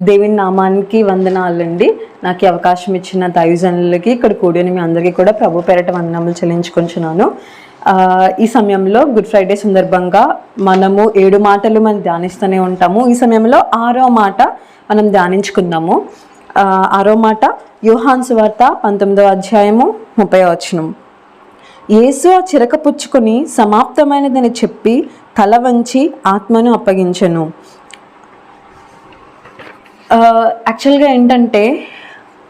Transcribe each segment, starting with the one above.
దేవుని నామానికి వందనాలండి. నాకు అవకాశం ఇచ్చిన దైవజనులకి ఇక్కడ కూడిన మీ అందరికీ కూడా ప్రభు పేరట వందనములు చెల్లించుకుంటున్నాను. ఈ సమయంలో గుడ్ ఫ్రైడే సందర్భంగా మనము ఏడు మాటలు మనం ధ్యానిస్తూనే ఉంటాము. ఈ సమయంలో ఆరో మాట మనం ధ్యానించుకుందాము. ఆరో మాట యోహాన్ సువార్త పంతొమ్మిదో అధ్యాయము ముప్పై వచనం. యేసు ఆ చిరక పుచ్చుకొని సమాప్తమైనదని చెప్పి తల వంచి ఆత్మను అప్పగించను. యాక్చువల్గా ఏంటంటే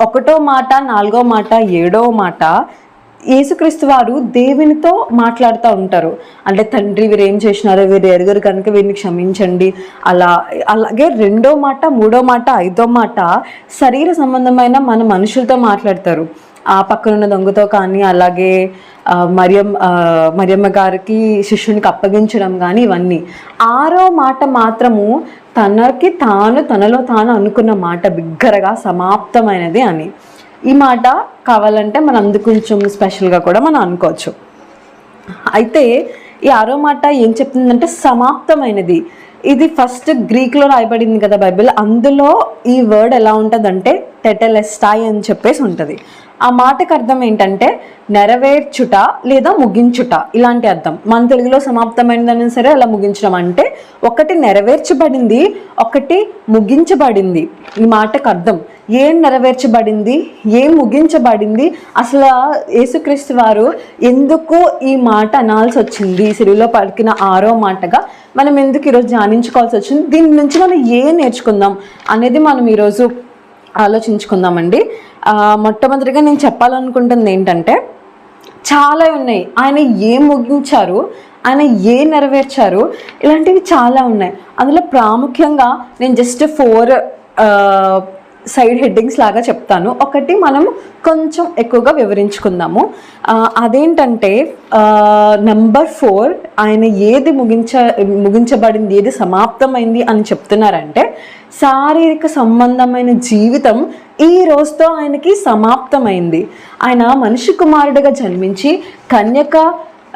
ఒకటో మాట నాలుగో మాట ఏడో మాట యేసుక్రీస్తు వారు దేవునితో మాట్లాడుతూ ఉంటారు. అంటే తండ్రి వీరు ఏం చేసినారో వీరు ఎరుగరు కనుక వీరిని క్షమించండి. అలా అలాగే రెండో మాట మూడో మాట ఐదో మాట శరీర సంబంధమైన మన మనుషులతో మాట్లాడతారు. ఆ పక్కనున్న దొంగతో కానీ అలాగే ఆ, మరియమ్మ గారికి శిష్యునికి అప్పగించడం కానీ ఇవన్నీ. ఆరో మాట మాత్రము తనకి తాను తనలో తాను అనుకున్న మాట బిగ్గరగా సమాప్తమైనది అని. ఈ మాట కావాలంటే మనం అందు కొంచెం స్పెషల్గా కూడా మనం అనుకోవచ్చు. అయితే ఈ ఆరో మాట ఏం చెప్తుందంటే సమాప్తమైనది. ఇది ఫస్ట్ గ్రీక్లో రాయబడింది కదా బైబిల్. అందులో ఈ వర్డ్ ఎలా ఉంటుందంటే టెటెలెస్టాయ్ అని చెప్పేసి ఉంటుంది. ఆ మాటకు అర్థం ఏంటంటే నెరవేర్చుట లేదా ముగించుట. ఇలాంటి అర్థం. మన తెలుగులో సమాప్తమైనదని సరే అలా ముగించడం అంటే ఒకటి నెరవేర్చబడింది ఒకటి ముగించబడింది. ఈ మాటకు అర్థం. ఏం నెరవేర్చబడింది? ఏం ముగించబడింది? అసలు యేసుక్రీస్తు వారు ఎందుకు ఈ మాట అనాల్సి వచ్చింది? సిరిలో పలికిన ఆరో మాటగా మనం ఎందుకు ఈరోజు ధ్యానించుకోవాల్సి వచ్చింది? దీని నుంచి మనం ఏం నేర్చుకుందాం అనేది మనం ఈరోజు ఆలోచించుకుందామండి. మొట్టమొదటిగా నేను చెప్పాలనుకుంటుంది ఏంటంటే చాలా ఉన్నాయి. ఆయన ఏం ముగించారు? ఆయన ఏ నెరవేర్చారు ఇలాంటివి చాలా ఉన్నాయి. అందులో ప్రాముఖ్యంగా నేను జస్ట్ ఫోర్ సైడ్ హెడ్డింగ్స్ లాగా చెప్తాను. ఒకటి మనం కొంచెం ఎక్కువగా వివరించుకుందాము. అదేంటంటే నెంబర్ ఫోర్ ఆయన ఏది ముగించ ముగించబడింది ఏది సమాప్తమైంది అని చెప్తున్నారంటే శారీరక సంబంధమైన జీవితం ఈ రోజుతో ఆయనకి సమాప్తమైంది. ఆయన మనిషి కుమారుడిగా జన్మించి కన్యక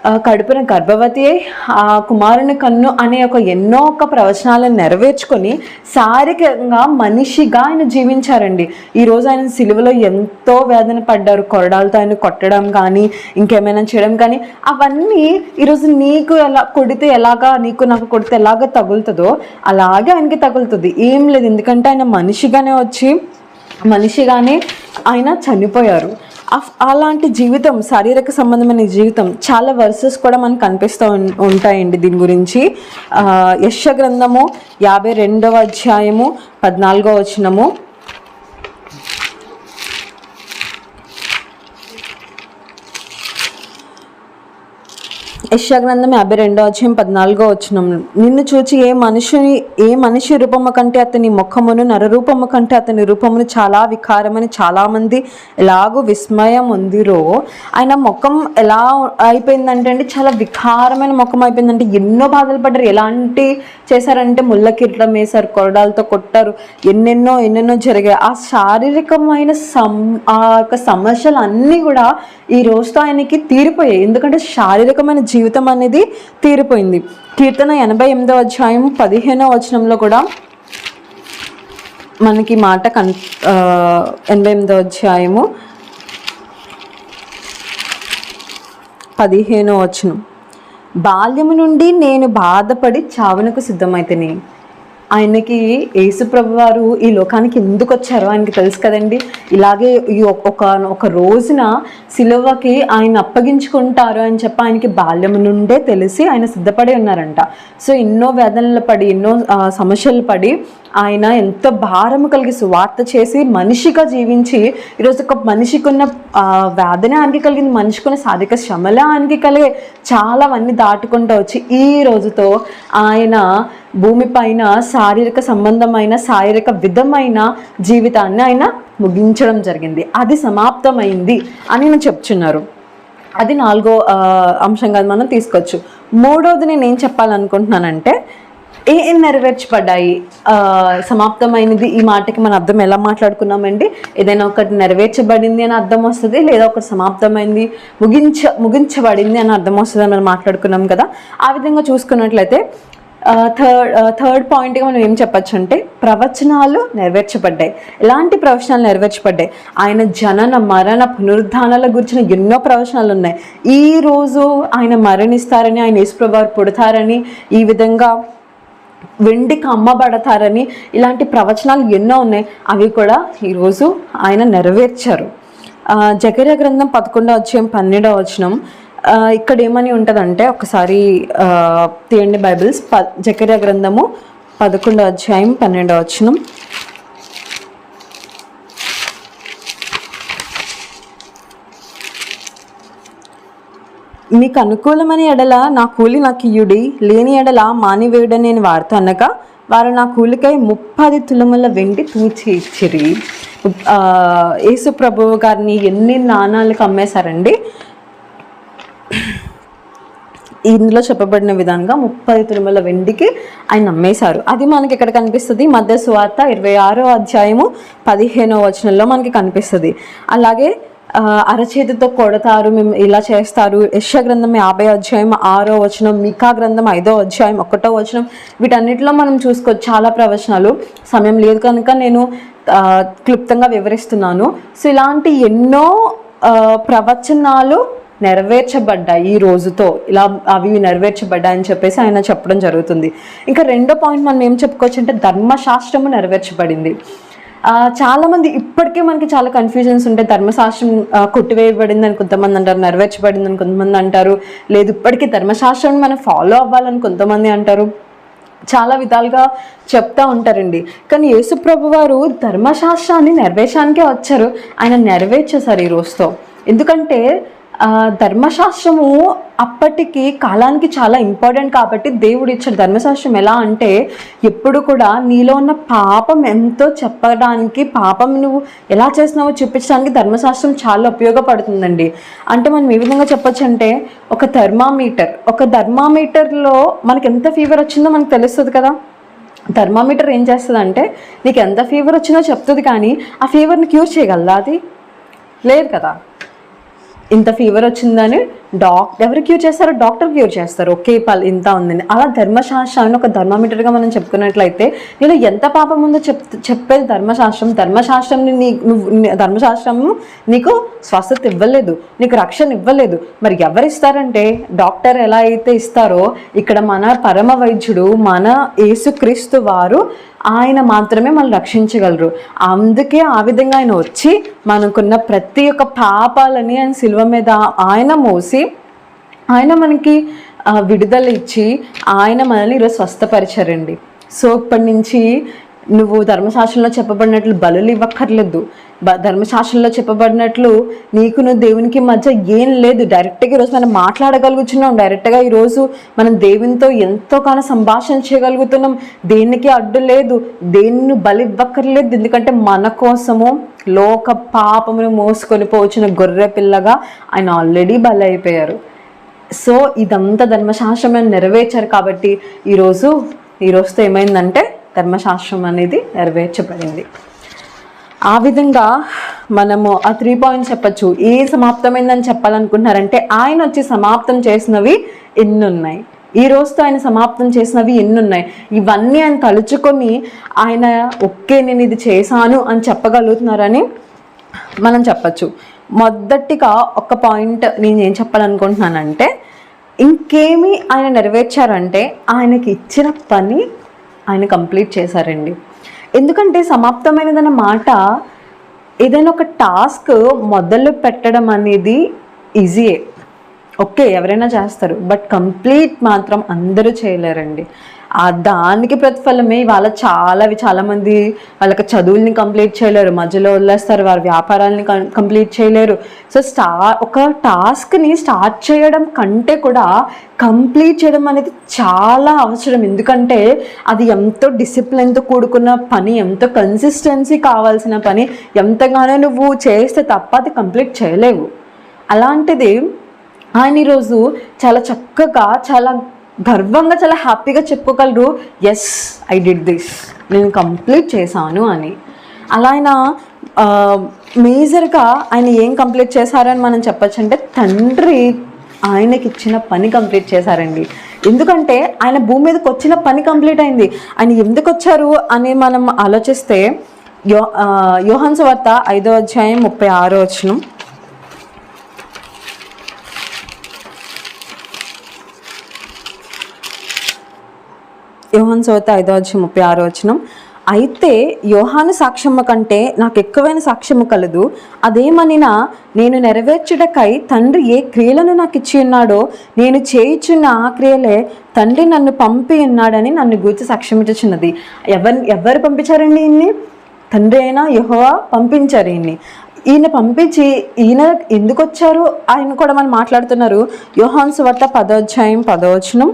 కడుపున గర్భవతి అయి ఆ కుమారుని కన్ను అనే ఒక ఎన్నో ఒక ప్రవచనాలను నెరవేర్చుకొని శారీరకంగా మనిషిగా ఆయన జీవించారండి. ఈ రోజు ఆయన సిలువలో ఎంతో వేదన పడ్డారు. కొరడాలతో ఆయన కొట్టడం కానీ ఇంకేమైనా చేయడం కానీ అవన్నీ ఈరోజు నీకు ఎలా కొడితే ఎలాగా నీకు నాకు కొడితే ఎలాగ తగులుతుందో అలాగే ఆయనకి తగులుతుంది. ఏం లేదు. ఎందుకంటే ఆయన మనిషిగానే వచ్చి మనిషిగానే ఆయన చనిపోయారు. అలాంటి జీవితం శారీరక సంబంధమైన జీవితం చాలా వర్సెస్ కూడా మనకు కనిపిస్తూ ఉంటాయండి దీని గురించి. యశ గ్రంథము యాభై రెండవ అధ్యాయము పద్నాలుగో వచనము. యశాగ్రంథం యాభై రెండో అధ్యాయం పద్నాలుగో వచ్చిన నిన్ను చూచి ఏ మనిషిని ఏ మనిషి రూపము కంటే అతని ముఖమును నరరూపము కంటే అతని రూపమును చాలా వికారమని చాలా మంది ఎలాగో విస్మయం ఉందిరో ఆయన ముఖం ఎలా అయిపోయిందంటే అండి చాలా వికారమైన ముఖం అయిపోయిందంటే ఎన్నో బాధలు పడ్డారు. ఎలాంటి చేశారంటే ముళ్ళ కిరీటం వేశారు కొరడాలతో కొట్టారు. ఎన్నెన్నో ఎన్నెన్నో జరిగాయి. ఆ శారీరకమైన సం ఆ యొక్క సమస్యలు అన్నీ కూడా ఈ రోజుతో ఆయనకి తీరిపోయాయి. ఎందుకంటే శారీరకమైన జీవితం అనేది తీరిపోయింది. కీర్తన ఎనభై ఎనిమిదో అధ్యాయం పదిహేనో వచనంలో కూడా మనకి మాట కన్ ఆ, ఎనభై ఎనిమిదో అధ్యాయము పదిహేనో వచనం. బాల్యము నుండి నేను బాధపడి చావునకు సిద్ధమైతేనే. ఆయనకి యేసుప్రభు వారు ఈ లోకానికి ఎందుకు వచ్చారో ఆయనకి తెలుసు కదండి. ఇలాగే ఈ ఒక- ఒక రోజున సిలువకి ఆయన అప్పగించుకుంటారు అని చెప్పి ఆయనకి బాల్యం నుండే తెలిసి ఆయన సిద్ధపడి ఉన్నారంట. సో ఎన్నో వేదనలు పడి ఎన్నో సమస్యలు పడి ఆయన ఎంత భారము కలిగి సువార్త చేసి మనిషిగా జీవించి ఈరోజు ఒక మనిషికి ఉన్న ఆ, వేదన ఆయనకి కలిగింది మనిషికి ఉన్న శారీరక శ్రమలే ఆయనకి కలిగే చాలావన్నీ దాటుకుంటూ వచ్చి ఈ రోజుతో ఆయన భూమిపైన శారీరక సంబంధమైన శారీరక విధమైన జీవితాన్ని ఆయన ముగించడం జరిగింది. అది సమాప్తమైంది అని నేను చెప్తున్నారు. అది నాలుగో అంశంగా మనం తీసుకోవచ్చు. మూడోది నేను ఏం చెప్పాలనుకుంటున్నానంటే ఏ ఏం నెరవేర్చబడ్డాయి? సమాప్తమైనది ఈ మాటకి మన అర్థం ఎలా మాట్లాడుకున్నామండి? ఏదైనా ఒకటి నెరవేర్చబడింది అని అర్థం వస్తుంది లేదా ఒకటి సమాప్తమైంది ముగించ ముగించబడింది అని అర్థం వస్తుంది అని మనం మాట్లాడుకున్నాం కదా? ఆ విధంగా చూసుకున్నట్లయితే థర్డ్ థర్డ్ పాయింట్గా మనం ఏం చెప్పచ్చు అంటే ప్రవచనాలు నెరవేర్చబడ్డాయి. ఎలాంటి ప్రవచనాలు నెరవేర్చబడ్డాయి? ఆయన జనన మరణ పునరుద్ధానాల గురించిన ఎన్నో ప్రవచనాలు ఉన్నాయి. ఈ రోజు ఆయన మరణిస్తారని ఆయన యేసుప్రభు పుడతారని ఈ విధంగా వెండికి అమ్మబడతారని ఇలాంటి ప్రవచనాలు ఎన్నో ఉన్నాయి. అవి కూడా ఈరోజు ఆయన నెరవేర్చారు. ఆ, గ్రంథం పదకొండవ అధ్యాయం పన్నెండవ వచనం. ఇక్కడ ఏమని ఉంటుందంటే ఒకసారి తీయండి బైబిల్స్. ప జకర్య గ్రంథము పదకొండో అధ్యాయం పన్నెండో వచనం. మీకు అనుకూలమని ఎడల నా కూలి నాకు ఇయుడి లేని ఎడల మానివేయుడ నేను వార్త అనగా వారు నా కూలికై ముప్పది తులముల వెండి తూచి ఇచ్చిరి. యేసు ప్రభువు గారిని ఎన్ని నాణాలకు అమ్మేశారండి? ఇందులో చెప్పబడిన విధంగా ముప్పై తులముల వెండికి ఆయన అమ్మేశారు. అది మనకి ఇక్కడ కనిపిస్తుంది? మధ్య సువార్త ఇరవై ఆరో అధ్యాయము పదిహేనో వచనంలో మనకి కనిపిస్తుంది. అలాగే అరచేతితో కొడతారు మేము ఇలా చేస్తారు. యశ గ్రంథం యాభై అధ్యాయం ఆరో వచనం మికా గ్రంథం ఐదో అధ్యాయం ఒకటో వచనం వీటన్నిటిలో మనం చూసుకోవచ్చు చాలా ప్రవచనాలు. సమయం లేదు కనుక నేను క్లుప్తంగా వివరిస్తున్నాను. సో ఇలాంటి ఎన్నో ప్రవచనాలు నెరవేర్చబడ్డాయి ఈ రోజుతో. ఇలా అవి నెరవేర్చబడ్డాయి అని చెప్పేసి ఆయన చెప్పడం జరుగుతుంది. ఇంకా రెండో పాయింట్ మనం ఏం చెప్పుకోవచ్చు అంటే ధర్మశాస్త్రము నెరవేర్చబడింది. చాలామంది ఇప్పటికే మనకి చాలా కన్ఫ్యూజన్స్ ఉంటాయి ధర్మశాస్త్రం కొట్టివేయబడింది అని కొంతమంది అంటారు నెరవేర్చబడింది అని కొంతమంది అంటారు. లేదు ఇప్పటికీ ధర్మశాస్త్రం మనం ఫాలో అవ్వాలని కొంతమంది అంటారు. చాలా విధాలుగా చెప్తా ఉంటారండి. కానీ యేసుప్రభు వారు ధర్మశాస్త్రాన్ని నెరవేర్చడానికే వచ్చారు. ఆయన నెరవేర్చేశారు ఈ రోజుతో. ఎందుకంటే ధర్మశాస్త్రము అప్పటికి కాలానికి చాలా ఇంపార్టెంట్ కాబట్టి దేవుడు ఇచ్చిన ధర్మశాస్త్రం ఎలా అంటే ఎప్పుడు కూడా నీలో ఉన్న పాపం ఎంతో చెప్పడానికి పాపం నువ్వు ఎలా చేస్తున్నావో చూపించడానికి ధర్మశాస్త్రం చాలా ఉపయోగపడుతుందండి. అంటే మనం ఏ విధంగా చెప్పొచ్చు అంటే ఒక థర్మామీటర్ ఒక థర్మామీటర్లో మనకి ఎంత ఫీవర్ వచ్చిందో మనకు తెలుస్తుంది కదా. థర్మామీటర్ ఏం చేస్తుంది అంటే నీకు ఎంత ఫీవర్ వచ్చిందో చెప్తుంది కానీ ఆ ఫీవర్ని క్యూర్ చేయగలదా అది? లేదు కదా. ఇంత ఫీవర్ వచ్చిందని డాక్టర్ ఎవరు క్యూర్ చేస్తారో డాక్టర్ క్యూర్ చేస్తారు. ఓకే పాలు ఇంత ఉందని. అలా ధర్మశాస్త్రాన్ని ఒక ధర్మామీటర్గా మనం చెప్పుకున్నట్లయితే నేను ఎంత పాపం ఉందో చెప్ చెప్పేది ధర్మశాస్త్రం? ధర్మశాస్త్రం నీ నువ్వు ధర్మశాస్త్రము నీకు స్వస్థత ఇవ్వలేదు నీకు రక్షణ ఇవ్వలేదు. మరి ఎవరిస్తారంటే? డాక్టర్ ఎలా అయితే ఇస్తారో ఇక్కడ మన పరమ వైద్యుడు మన యేసుక్రీస్తు వారు ఆయన మాత్రమే మనం రక్షించగలరు. అందుకే ఆ విధంగా ఆయన వచ్చి మనకున్న ప్రతి ఒక్క పాపాలని ఆయన శిల్వ మీద ఆయన మోసి ఆయన మనకి విడుదల ఇచ్చి ఆయన మనల్ని ఈరోజు స్వస్థపరిచారండి. సో ఇప్పటి నుంచి నువ్వు ధర్మశాస్త్రంలో చెప్పబడినట్లు బలులు ఇవ్వక్కర్లేదు. బ ధర్మశాస్త్రంలో చెప్పబడినట్లు నీకు నువ్వు దేవునికి మధ్య ఏం లేదు. డైరెక్ట్గా ఈరోజు మనం మాట్లాడగలుగుతున్నాం డైరెక్ట్గా ఈరోజు మనం దేవునితో ఎంతో కాలం సంభాషణ చేయగలుగుతున్నాం. దేనికి అడ్డు లేదు. దేన్ని బలి ఇవ్వక్కర్లేదు. ఎందుకంటే మన కోసము లోక పాపమును మోసుకొని పోచిన గొర్రె పిల్లగా ఆయన ఆల్రెడీ బలి అయిపోయారు సో ఇదంతా ధర్మశాస్త్రం అని నెరవేర్చారు కాబట్టి ఈరోజు ఈ రోజుతో ఏమైందంటే ధర్మశాస్త్రం అనేది నెరవేర్చబడింది. ఆ విధంగా మనము ఆ త్రీ పాయింట్స్ చెప్పచ్చు. ఏ సమాప్తమైందని చెప్పాలనుకుంటున్నారంటే ఆయన వచ్చి సమాప్తం చేసినవి ఎన్ని ఉన్నాయి ఈ రోజుతో ఆయన సమాప్తం చేసినవి ఎన్ని ఉన్నాయి ఇవన్నీ ఆయన తలుచుకొని ఆయన ఓకే నేను ఇది చేశాను అని చెప్పగలుగుతున్నారని మనం చెప్పచ్చు. మొదటిగా ఒక పాయింట్ నేను ఏం చెప్పాలనుకుంటున్నానంటే ఇంకేమి ఆయన నెరవేర్చారంటే ఆయనకి ఇచ్చిన పని ఆయన కంప్లీట్ చేశారండి. ఎందుకంటే సమాప్తమైనదన్న మాట ఏదైనా ఒక టాస్క్ మొదలు పెట్టడం అనేది ఈజీయే. ఓకే ఎవరైనా చేస్తారు. బట్ కంప్లీట్ మాత్రం అందరూ చేయలేరండి. దానికి ప్రతిఫలమే వాళ్ళ చాలా చాలా మంది వాళ్ళకి చదువుల్ని కంప్లీట్ చేయలేరు మధ్యలో వదిలేస్తారు వారి వ్యాపారాలని కంప్లీట్ చేయలేరు. సో స్టా ఒక టాస్క్ని స్టార్ట్ చేయడం కంటే కూడా కంప్లీట్ చేయడం అనేది చాలా అవసరం. ఎందుకంటే అది ఎంతో డిసిప్లిన్తో కూడుకున్న పని ఎంతో కన్సిస్టెన్సీ కావాల్సిన పని ఎంతగానో నువ్వు చేస్తే తప్ప అది కంప్లీట్ చేయలేవు. అలాంటిది ఆయన ఈరోజు చాలా చక్కగా చాలా గర్వంగా చాలా హ్యాపీగా చెప్పుకోగలరు. ఎస్ ఐ డిడ్ దిస్ నేను కంప్లీట్ చేశాను అని. అలా ఆయన మేజర్గా ఆయన ఏం కంప్లీట్ చేశారని మనం చెప్పొచ్చు అంటే తండ్రి ఆయనకి ఇచ్చిన పని కంప్లీట్ చేశారండి. ఎందుకంటే ఆయన భూమి మీదకి వచ్చిన పని కంప్లీట్ అయింది. ఆయన ఎందుకు వచ్చారు అని మనం ఆలోచిస్తే యో ఆ, యోహాన్ సువార్త ఐదో అధ్యాయం ముప్పై ఆరో వచనం. యోహాన్ సోత ఐదో అధ్యాయం ముప్పై ఆరో వచనం. అయితే యోహాను సాక్ష్యము కంటే నాకు ఎక్కువైన సాక్ష్యము కలదు. అదేమనినా నేను నెరవేర్చుటకై తండ్రి ఏ క్రియలను నాకు ఇచ్చి ఉన్నాడో నేను చేయించున్న ఆ క్రియలే తండ్రి నన్ను పంపి ఉన్నాడని నన్ను గూర్చి సాక్ష్యం ఎవరు ఎవరు పంపించారండి ఈయన్ని? తండ్రి అయినా యెహోవా పంపించారు ఈయన్ని. ఈయన పంపించి ఈయన ఎందుకు వచ్చారు ఆయన కూడా మనం మాట్లాడుతున్నారు. యోహాన్ సువార్త పదోధ్యాయం పదవచనం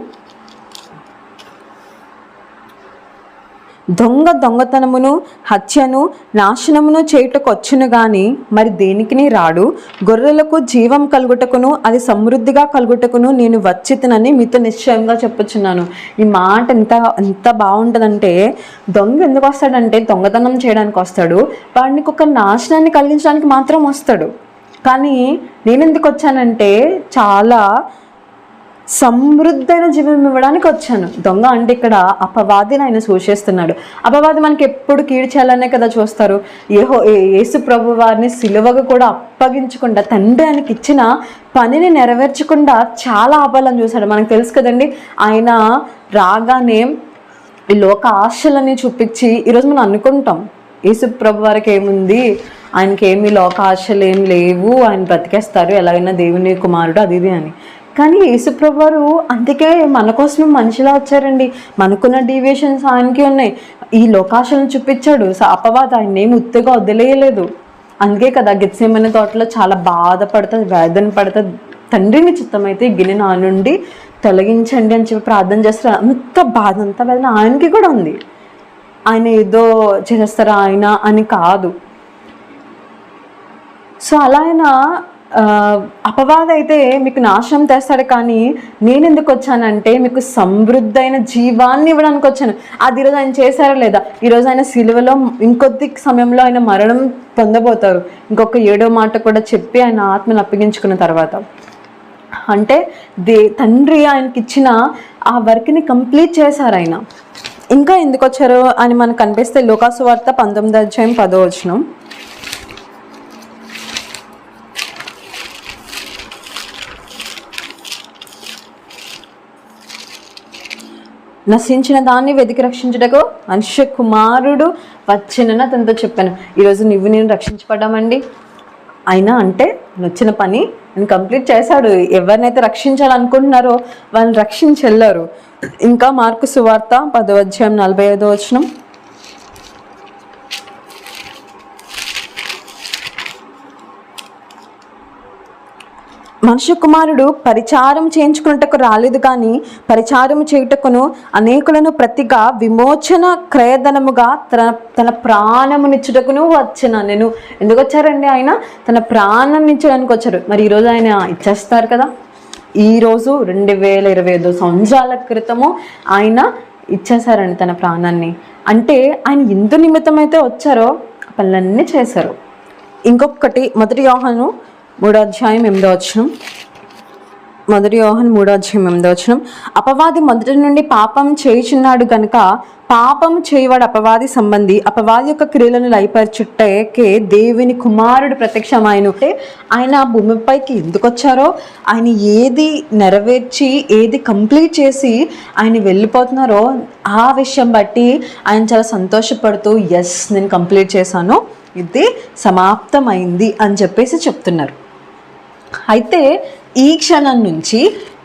దొంగ దొంగతనమును హత్యను నాశనమును చేయుటకు వచ్చును గాని మరి దేనికిని రాడు? గొర్రెలకు జీవం కలుగుటకును అది సమృద్ధిగా కలుగుటకును నేను వచ్చితనని మీతో నిశ్చయంగా చెప్పుచున్నాను. ఈ మాట ఎంత ఎంత బాగుంటుందంటే దొంగ ఎందుకు వస్తాడంటే దొంగతనం చేయడానికి వస్తాడు. వాడికి ఒక నాశనాన్ని కలిగించడానికి మాత్రం వస్తాడు. కానీ నేను ఎందుకు వచ్చానంటే చాలా సమృద్ధైన జీవనం ఇవ్వడానికి వచ్చాను. దొంగ అంటే ఇక్కడ అపవాదిని ఆయన సూచిస్తున్నాడు అపవాది మనకి ఎప్పుడు కీడ్చాలనే కదా చూస్తారు. ఏహో ఏ- యేసు ప్రభు వారిని సిలువగా కూడా అప్పగించకుండా తండ్రి ఆయనకి ఇచ్చిన పనిని నెరవేర్చకుండా చాలా ఆపాలని చూశాడు. మనకు తెలుసు కదండి ఆయన రాగానే ఈ లోక ఆశలని చూపించి ఈరోజు మనం అనుకుంటాం యేసు ప్రభు వారికి ఏముంది? ఆయనకి ఏమి లోక ఆశలు ఏం లేవు. ఆయన బ్రతికేస్తారు. ఎలాగైనా దేవుని కుమారుడు అది ఇది అని. కానీ యేసుప్రభు వారు అందుకే మన కోసం మనిషిలా వచ్చారండి. మనకున్న డీవియేషన్స్ ఆయనకి ఉన్నాయి. ఈ లోకాశలను చూపించాడు. అపవాద ఆయన ఏమి ఉత్తగా వదిలేయలేదు. అందుకే కదా గెత్సేమనే తోటలో చాలా బాధపడుతుంది వేదన పడుతుంది. తండ్రిని చిత్తమైతే ఈ గిన్నె నా నుండి తొలగించండి అని చెప్పి ప్రార్థన చేస్తారు అంత బాధ అంత వేదన ఆయనకి కూడా ఉంది. ఆయన ఏదో చేస్తారా ఆయన అని కాదు. సో అలా ఆయన అపవాద అయితే మీకు నాశనం తెస్తాడు కానీ నేను ఎందుకు వచ్చానంటే మీకు సమృద్ధైన జీవాన్ని ఇవ్వడానికి వచ్చాను. అది ఈరోజు ఆయన చేశారా లేదా? ఈరోజు ఆయన సిలువలో ఇంకొద్ది సమయంలో ఆయన మరణం పొందబోతారు. ఇంకొక ఏడో మాట కూడా చెప్పి ఆయన ఆత్మను అప్పగించుకున్న తర్వాత. అంటే దే తండ్రి ఆయనకి ఇచ్చిన ఆ వర్క్ని కంప్లీట్ చేశారు ఆయన. ఇంకా ఎందుకు వచ్చారో అని మనకు కనిపిస్తే లోకాసు వార్త పంతొమ్మిది అధ్యాయం పదో వచ్చినాం నశించిన దాన్ని వెతికి రక్షించుటకు మనుష్య కుమారుడు వచ్చినని అతనితో చెప్పాను. ఈరోజు నువ్వు నేను రక్షించబడ్డామండి. అయినా అంటే వచ్చిన పని నేను కంప్లీట్ చేశాడు. ఎవరినైతే రక్షించాలనుకుంటున్నారో వాళ్ళని రక్షించెళ్ళారు ఇంకా మార్కు సువార్త పదో అధ్యాయం నలభై ఐదో వచనం. మనుష్య కుమారుడు పరిచారం చేయించుకున్నటకు రాలేదు కానీ పరిచారం చేయుటకును అనేకులను ప్రతిగా విమోచన క్రయధనముగా తన తన ప్రాణమునిచ్చుటకును వచ్చిన నేను ఎందుకు వచ్చారండి ఆయన? తన ప్రాణం ఇచ్చడానికి వచ్చారు. మరి ఈరోజు ఆయన ఇచ్చేస్తారు కదా. ఈరోజు రెండు వేల ఇరవై ఐదు సంవత్సరాల క్రితము ఆయన ఇచ్చేసారండి తన ప్రాణాన్ని. అంటే ఆయన ఎందు నిమిత్తమైతే వచ్చారో పనులన్నీ చేశారు. ఇంకొకటి మొదటి యోహాను మూడో అధ్యాయం ఎనిమిదో వచనం. మొదటి యోహన్ మూడో అధ్యాయం ఎనిమిదో వచనం. అపవాది మొదటి నుండి పాపం చేయుచున్నాడు గనుక పాపం చేయవాడు అపవాది సంబంధి. అపవాది యొక్క క్రియలను లయపరచుటకే దేవుని కుమారుడు ప్రత్యక్షమైనట్టే ఆయన ఆ భూమిపైకి ఎందుకు వచ్చారో ఆయన ఏది నెరవేర్చి ఏది కంప్లీట్ చేసి ఆయన వెళ్ళిపోతున్నారో ఆ విషయం బట్టి ఆయన చాలా సంతోషపడుతూ ఎస్ నేను కంప్లీట్ చేశాను. ఇది సమాప్తమైంది అని చెప్పేసి చెప్తున్నారు. అయితే ఈ క్షణం నుంచి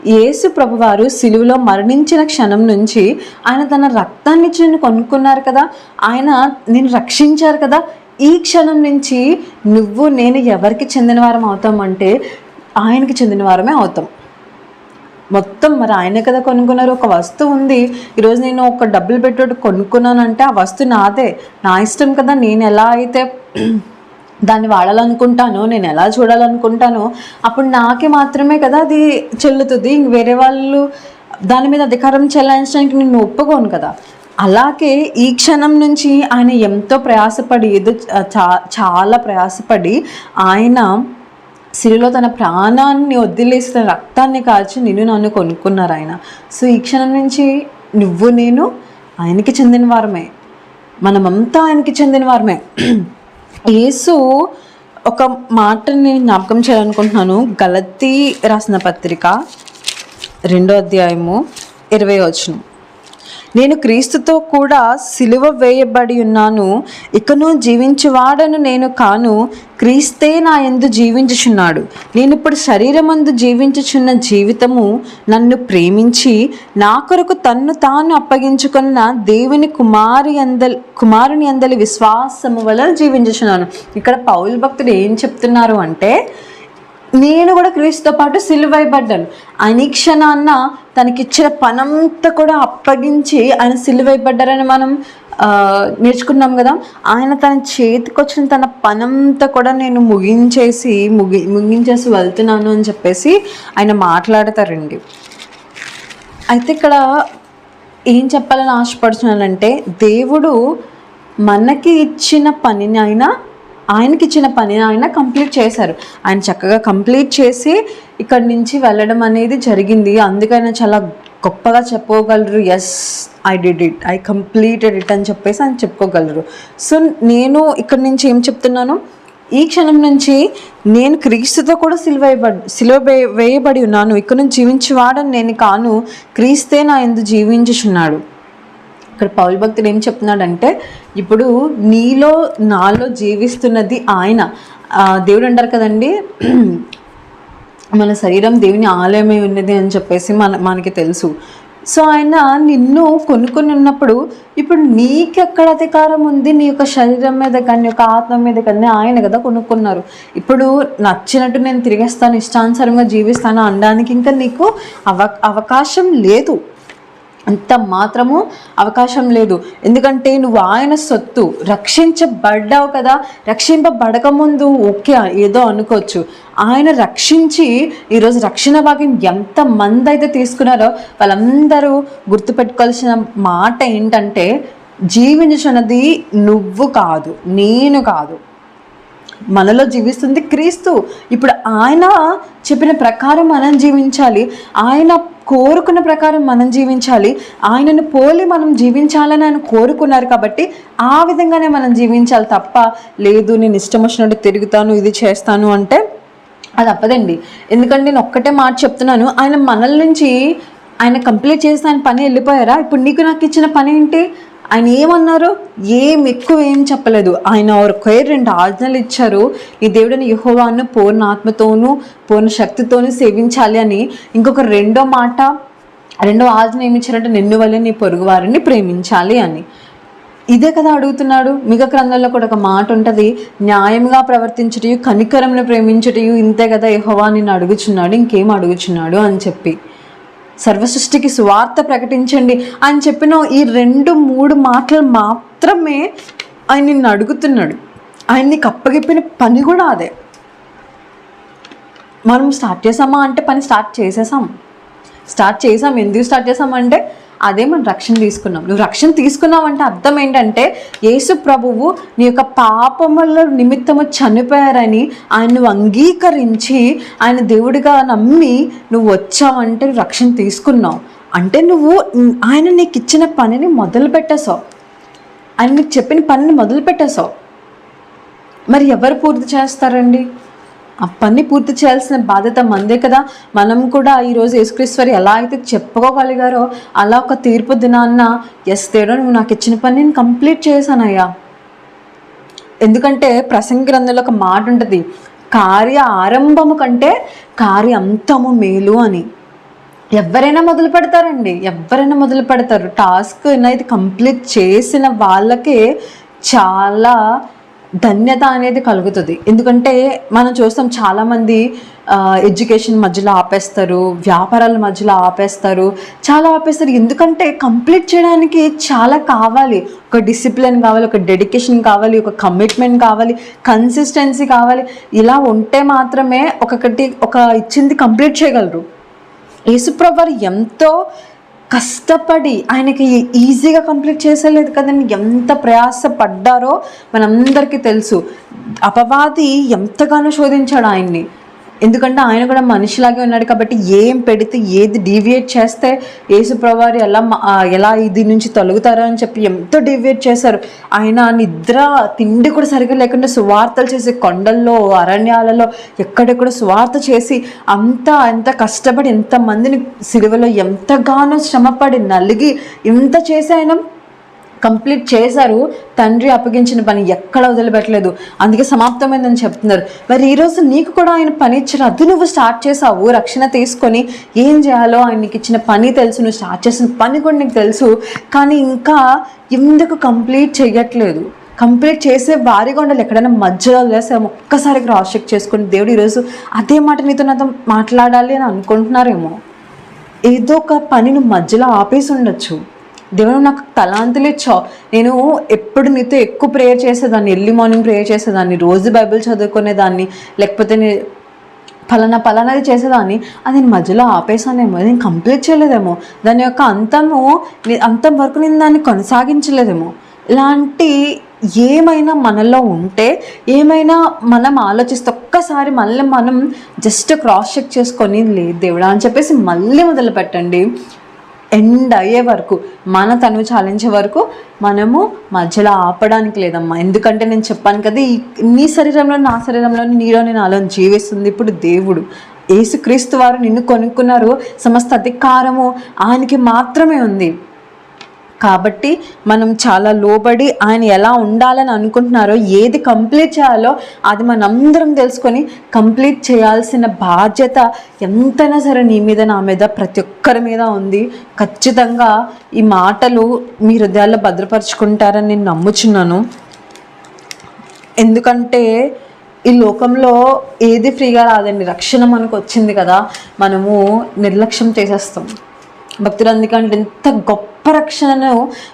యేసు ప్రభువారు సిలువలో మరణించిన క్షణం నుంచి ఆయన తన రక్తాన్ని నేను కొనుక్కున్నారు కదా. ఆయన నేను రక్షించారు కదా. ఈ క్షణం నుంచి నువ్వు నేను ఎవరికి చెందిన వారం అవుతామంటే ఆయనకి చెందిన వారమే అవుతాం. మొత్తం మరి ఆయన కదా కొనుక్కున్నారు. ఒక వస్తువు ఉంది. ఈరోజు నేను ఒక డబ్బులు పెట్టి కొనుక్కున్నానంటే ఆ వస్తువు నాదే. నా ఇష్టం కదా. నేను ఎలా అయితే దాన్ని వాడాలనుకుంటానో నేను ఎలా చూడాలనుకుంటానో అప్పుడు నాకే మాత్రమే కదా అది చెల్లుతుంది. ఇంక వేరే వాళ్ళు దాని మీద అధికారం చెల్లించడానికి నేను ఒప్పుకోను కదా. అలాగే ఈ క్షణం నుంచి ఆయన ఎంతో ప్రయాసపడి ఏదో చా చాలా ప్రయాసపడి ఆయన సిరిలో తన ప్రాణాన్ని వదిలేసి తన రక్తాన్ని కాల్చి నిన్ను నన్ను కొనుక్కున్నారు ఆయన. సో ఈ క్షణం నుంచి నువ్వు నేను ఆయనకి చెందిన వారమే. మనమంతా ఆయనకి చెందిన వారమే. యేసు ఒక మాటని జ్ఞాపకం చేయాలనుకుంటున్నాను. గలతీ రాసిన పత్రిక రెండో అధ్యాయము ఇరవై వచనం. నేను క్రీస్తుతో కూడా సిలువ వేయబడి ఉన్నాను. ఇకను జీవించువాడను నేను కాను. క్రీస్తే నా ఎందు జీవించుచున్నాడు. నేను ఇప్పుడు శరీరమందు జీవించుచున్న జీవితము నన్ను ప్రేమించి నా కొరకు తన్ను తాను అప్పగించుకున్న దేవుని కుమారి అందలి కుమారుని అందలి విశ్వాసము వల్ల జీవించుచున్నాను. ఇక్కడ పౌల్ భక్తుడు ఏం చెప్తున్నారు అంటే నేను కూడా క్రీస్తుతో పాటు సిలువైబడ్డాను అని క్షణాన్న తనకిచ్చిన పనంతా కూడా అప్పగించి ఆయన సిలువైబడ్డారని మనం నేర్చుకున్నాం కదా. ఆయన తన చేతికి వచ్చిన తన పనంతా కూడా నేను ముగించేసి ముగి ముగించేసి వెళ్తున్నాను అని చెప్పేసి ఆయన మాట్లాడతారండి. అయితే ఇక్కడ ఏం చెప్పాలని ఆశపడుతున్నానంటే దేవుడు మనకి ఇచ్చిన పనిని ఆయన ఆయనకి ఇచ్చిన పని ఆయన కంప్లీట్ చేశారు. ఆయన చక్కగా కంప్లీట్ చేసి ఇక్కడి నుంచి వెళ్ళడం అనేది జరిగింది. అందుకైనా చాలా గొప్పగా చెప్పుకోగలరు yes I did it I completed it అని చెప్పేసి ఆయన చెప్పుకోగలరు. సో నేను ఇక్కడి నుంచి ఏం చెప్తున్నాను? ఈ క్షణం నుంచి నేను క్రీస్తుతో కూడా సిలువ సిలువ వేయబడి ఉన్నాను. ఇక్కడ నుంచి జీవించేవాడని నేను కాను. క్రీస్తే నా ఎందు జీవించుచున్నాడు. ఇక్కడ పౌల్ భక్తుడు ఏం చెప్తున్నాడంటే ఇప్పుడు నీలో నాలో జీవిస్తున్నది ఆయన. దేవుడు అంటారు కదండి మన శరీరం దేవుని ఆలయమై ఉన్నది అని చెప్పేసి మన మనకి తెలుసు. సో ఆయన నిన్ను కొనుక్కొని ఉన్నప్పుడు ఇప్పుడు నీకెక్కడ అధికారం ఉంది? నీ యొక్క శరీరం మీద కానీ యొక్క ఆత్మ మీద కానీ ఆయన కదా కొనుక్కున్నారు. ఇప్పుడు నచ్చినట్టు నేను తిరిగేస్తాను ఇష్టానుసారంగా జీవిస్తాను అనడానికి ఇంకా నీకు అవ అవకాశం లేదు. అంత మాత్రము అవకాశం లేదు. ఎందుకంటే నువ్వు ఆయన సొత్తు రక్షించబడ్డావు కదా. రక్షింపబడక ముందు ఓకే ఏదో అనుకోవచ్చు. ఆయన రక్షించి ఈరోజు రక్షణ భాగ్యం ఎంత మంది అయితే తీసుకున్నారో వాళ్ళందరూ గుర్తుపెట్టుకోవాల్సిన మాట ఏంటంటే జీవించున్నది నువ్వు కాదు నేను కాదు. మనలో జీవిస్తుంది క్రీస్తు. ఇప్పుడు ఆయన చెప్పిన ప్రకారం మనం జీవించాలి. ఆయన కోరుకున్న ప్రకారం మనం జీవించాలి. ఆయనను పోలి మనం జీవించాలని ఆయన కోరుకున్నారు కాబట్టి ఆ విధంగానే మనం జీవించాలి తప్ప లేదు నేను ఇష్టం వచ్చినట్టు తిరుగుతాను ఇది చేస్తాను అంటే అది అప్పదండి ఎందుకంటే నేను ఒక్కటే మాట చెప్తున్నాను. ఆయన మనల్ నుంచి ఆయన కంప్లీట్ చేసిన ఆయన పని వెళ్ళిపోయారా? ఇప్పుడు నీకు నాకు ఇచ్చిన పని ఏంటి? ఆయన ఏమన్నారు ఏం ఎక్కువ ఏం చెప్పలేదు. ఆయన ఒకే రెండు ఆజ్ఞలు ఇచ్చారు. ఈ దేవుడిని యుహోవాను పూర్ణ ఆత్మతోనూ పూర్ణ శక్తితోనూ సేవించాలి అని ఇంకొక రెండో మాట రెండో ఆజ్ఞ ఏమి ఇచ్చారంటే నిన్ను వల్ల నీ పొరుగు వారిని ప్రేమించాలి అని. ఇదే కదా అడుగుతున్నాడు. మిగ గ్రంథంలో కూడా ఒక మాట ఉంటుంది. న్యాయంగా ప్రవర్తించటయు కనికరంను ప్రేమించటయు ఇంతే కదా యహోవా నిన్ను అడుగుచున్నాడు ఇంకేం అడుగుచున్నాడు అని చెప్పి. సర్వసృష్టికి సువార్త ప్రకటించండి అని చెప్పిన ఈ రెండు మూడు మాటలు మాత్రమే ఆయన నిన్ను అడుగుతున్నాడు. ఆయన నీకు అప్పగిప్పిన పని కూడా అదే. మనం స్టార్ట్ చేసామా అంటే పని స్టార్ట్ చేసేసాం. స్టార్ట్ చేసాం. ఎందుకు స్టార్ట్ చేసామంటే అదే మనం రక్షణ తీసుకున్నాం. నువ్వు రక్షణ తీసుకున్నావంటే అర్థం ఏంటంటే యేసు ప్రభువు నీ యొక్క పాపముల నిమిత్తము చనిపోయారని ఆయన నువ్వు అంగీకరించి ఆయన దేవుడిగా నమ్మి నువ్వు వచ్చావంటే నువ్వు రక్షణ తీసుకున్నావు. అంటే నువ్వు ఆయన నీకు ఇచ్చిన పనిని మొదలు పెట్టేశావు. ఆయన నీకు చెప్పిన పనిని మొదలు పెట్టేశావు. మరి ఎవరు పూర్తి చేస్తారండి? ఆ పని పూర్తి చేయాల్సిన బాధ్యత మందే కదా. మనం కూడా ఈరోజు యేసుక్రీశ్వరి ఎలా అయితే చెప్పుకోగలిగారో అలా ఒక తీర్పు దినాన్న ఎస్ తేడో నువ్వు నాకు ఇచ్చిన పని నేను కంప్లీట్ చేశానయ్యా. ఎందుకంటే ప్రసంగ గ్రంథంలో ఒక మాట ఉంటుంది కార్య ఆరంభము కంటే కార్య అంతము మేలు అని. ఎవరైనా మొదలు పెడతారండి ఎవరైనా మొదలు పెడతారు. టాస్క్ అనేది కంప్లీట్ చేసిన వాళ్ళకే చాలా ధన్యత అనేది కలుగుతుంది. ఎందుకంటే మనం చూస్తాం చాలామంది ఎడ్యుకేషన్ మధ్యలో ఆపేస్తారు వ్యాపారాల మధ్యలో ఆపేస్తారు. చాలా ఆపేస్తారు. ఎందుకంటే కంప్లీట్ చేయడానికి చాలా కావాలి. ఒక డిసిప్లిన్ కావాలి ఒక డెడికేషన్ కావాలి ఒక కమిట్మెంట్ కావాలి కన్సిస్టెన్సీ కావాలి. ఇలా ఉంటే మాత్రమే ఒకటి ఒక ఇచ్చింది కంప్లీట్ చేయగలరు. యేసుప్రభు ఎంతో కష్టపడి ఆయనకి ఈజీగా కంప్లీట్ చేసేలేదు కదండి. ఎంత ప్రయాస పడ్డారో మనందరికీ తెలుసు. అపవాది ఎంతగానో శోధించాడు ఆయన్ని. ఎందుకంటే ఆయన కూడా మనిషిలాగే ఉన్నాడు కాబట్టి ఏం పెడితే ఏది డీవియేట్ చేస్తే యేసుప్రవారు ఎలా ఎలా ఇది నుంచి తొలగుతారో అని చెప్పి ఎంతో డీవియేట్ చేశారు. ఆయన నిద్ర తిండి కూడా సరిగ్గా లేకుండా సువార్తలు చేసి కొండల్లో అరణ్యాలలో ఎక్కడెక్కడ సువార్త చేసి అంత ఎంత కష్టపడి ఎంతమందిని సిలువలో ఎంతగానో శ్రమపడి నలిగి ఇంత చేసి ఆయన కంప్లీట్ చేశారు తండ్రి అప్పగించిన పని ఎక్కడ వదిలిపెట్టలేదు. అందుకే సమాప్తమైందని చెప్తున్నారు. మరి ఈరోజు నీకు కూడా ఆయన పని ఇచ్చారు అది నువ్వు స్టార్ట్ చేసావు రక్షణ తీసుకొని ఏం చేయాలో ఆయన నీకు ఇచ్చిన పని తెలుసు నువ్వు స్టార్ట్ చేసిన పని కూడా నీకు తెలుసు కానీ ఇంకా ఎందుకు కంప్లీట్ చేయట్లేదు? కంప్లీట్ చేసే వారిగా ఉండాలి ఎక్కడైనా మధ్యలో వదిలేసాము ఒక్కసారి క్రాస్ చెక్ చేసుకుని దేవుడు ఈరోజు అదే మాట నీతో నాతో మాట్లాడాలి అని అనుకుంటున్నారేమో? ఏదో ఒక పనిని మధ్యలో ఆపేసి ఉండొచ్చు. దేవుడు నాకు తలాంతులు ఇచ్చావు నేను ఎప్పుడు నీతో ఎక్కువ ప్రేయర్ చేసేదాన్ని ఎర్లీ మార్నింగ్ ప్రేయర్ చేసేదాన్ని రోజు బైబిల్ చదువుకునేదాన్ని లేకపోతే నేను ఫలానా ఫలానాది చేసేదాన్ని. అది నేను మధ్యలో ఆపేసానేమో నేను కంప్లీట్ చేయలేదేమో. దాని యొక్క అంతము అంతం వరకు నేను దాన్ని కొనసాగించలేదేమో. ఇలాంటి ఏమైనా మనలో ఉంటే ఏమైనా మనం ఆలోచిస్తే ఒక్కసారి మళ్ళీ మనం జస్ట్ క్రాస్ చెక్ చేసుకొని లేదు దేవుడా అని చెప్పేసి మళ్ళీ మొదలు పెట్టండి ఎండ్ అయ్యే వరకు మన తను చాలించే వరకు మనము మధ్యలో ఆపడానికి లేదమ్మా. ఎందుకంటే నేను చెప్పాను కదా ఈ నీ శరీరంలో నా శరీరంలో నీలో నేను అలా జీవిస్తుంది ఇప్పుడు దేవుడు. యేసుక్రీస్తు వారు నిన్ను కొనుక్కున్నారు సమస్త అధికారము ఆయనకి మాత్రమే ఉంది. కాబట్టి మనం చాలా లోబడి ఆయన ఎలా ఉండాలని అనుకుంటున్నారో ఏది కంప్లీట్ చేయాలో అది మనందరం తెలుసుకొని కంప్లీట్ చేయాల్సిన బాధ్యత ఎంతైనా సరే నీ మీద నా మీద ప్రతి ఒక్కరి మీద ఉంది. ఖచ్చితంగా ఈ మాటలు మీ హృదయాల్లో భద్రపరుచుకుంటారని నేను నమ్ముచున్నాను. ఎందుకంటే ఈ లోకంలో ఏది ఫ్రీగా రాదండి. రక్షణ మనకు వచ్చింది కదా. మనము నిర్లక్ష్యం చేసేస్తాం. భక్తులు అందుకంటే ఎంత గొప్ప రక్షణను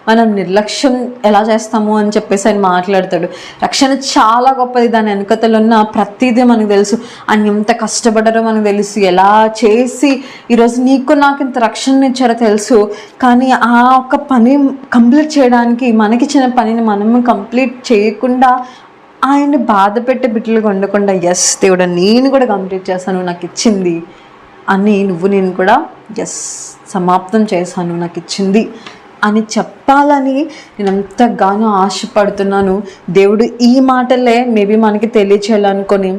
మనం నిర్లక్ష్యం ఎలా చేస్తాము అని చెప్పేసి ఆయన మాట్లాడతాడు. రక్షణ చాలా గొప్పది. దాని వెనకతలు ఉన్న ప్రతిదీ మనకు తెలుసు. ఆయన ఎంత కష్టపడ్డారో మనకు తెలుసు. ఎలా చేసి ఈరోజు నీకు నాకు ఇంత రక్షణ ఇచ్చారో తెలుసు. కానీ ఆ ఒక్క పని కంప్లీట్ చేయడానికి మనకిచ్చిన పనిని మనము కంప్లీట్ చేయకుండా ఆయన్ని బాధ పెట్టే బిడ్డలుగా ఉండకుండా ఎస్ దేవుడు నేను కూడా కంప్లీట్ చేశాను నాకు ఇచ్చింది అని నువ్వు నేను కూడా ఎస్ సమాప్తం చేశాను నాకు ఇచ్చింది అని చెప్పాలని నేను ఎంతగానో ఆశపడుతున్నాను. దేవుడు ఈ మాటలే మేబీ మనకి తెలియచేయాలనుకొని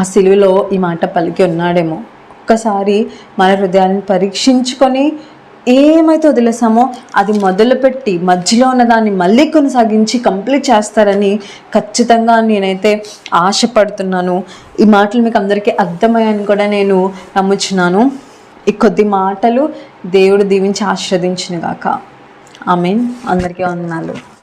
ఆ సిలువలో ఈ మాట పలికి ఉన్నాడేమో. ఒక్కసారి మన హృదయాన్ని పరీక్షించుకొని ఏమైతే వదిలేసామో అది మొదలుపెట్టి మధ్యలో ఉన్న దాన్ని మళ్ళీ కొనసాగించి కంప్లీట్ చేస్తారని ఖచ్చితంగా నేనైతే ఆశపడుతున్నాను. ఈ మాటలు మీకు అందరికీ అర్థమయ్యాయని కూడా నేను నమ్ముచున్నాను. ఈ కొద్ది మాటలు దేవుడు దీవించి ఆస్వాదించిన ఐ మీన్ అందరికీ వందనాలు.